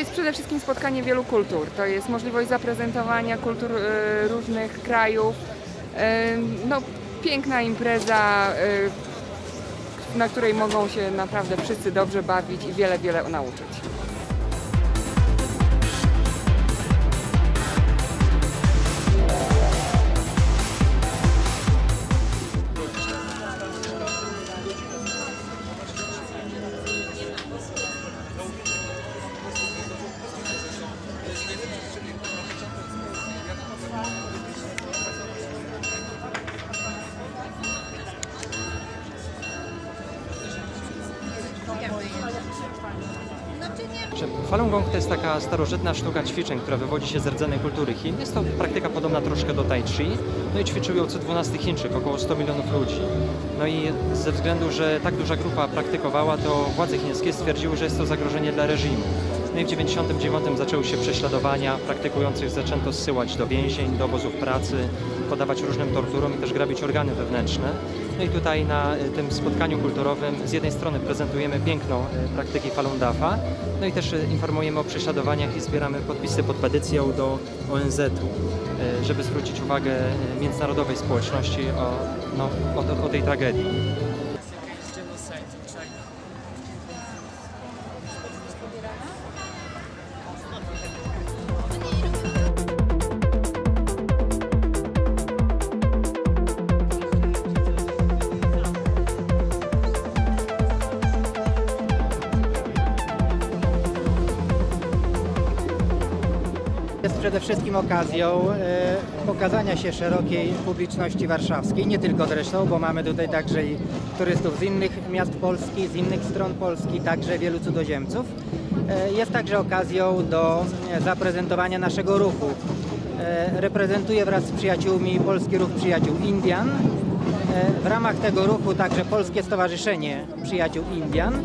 jest przede wszystkim spotkanie wielu kultur. To jest możliwość zaprezentowania kultur e, różnych krajów. E, No, piękna impreza, e, na której mogą się naprawdę wszyscy dobrze bawić i wiele, wiele nauczyć. Falun Gong to jest taka starożytna sztuka ćwiczeń, która wywodzi się z rdzennej kultury Chin. Jest to praktyka podobna troszkę do Tai Chi. No i ćwiczył ją co 12 Chińczyk, około 100 milionów ludzi. No i ze względu, że tak duża grupa praktykowała, to władze chińskie stwierdziły, że jest to zagrożenie dla reżimu. No i w 1999 zaczęły się prześladowania, praktykujących zaczęto zsyłać do więzień, do obozów pracy, podawać różnym torturom i też grabić organy wewnętrzne. No i tutaj na y, tym spotkaniu kulturowym z jednej strony prezentujemy piękno y, praktyki Falun Dafa, no i też y, informujemy o prześladowaniach i zbieramy podpisy pod petycją do ONZ-u, żeby zwrócić uwagę międzynarodowej społeczności o, no, o, o tej tragedii. Jest przede wszystkim okazją e, pokazania się szerokiej publiczności warszawskiej, nie tylko zresztą, bo mamy tutaj także i turystów z innych miast Polski, z innych stron Polski, także wielu cudzoziemców. E, jest także okazją do zaprezentowania naszego ruchu. E, reprezentuję wraz z przyjaciółmi Polski Ruch Przyjaciół Indian. W ramach tego ruchu także Polskie Stowarzyszenie Przyjaciół Indian.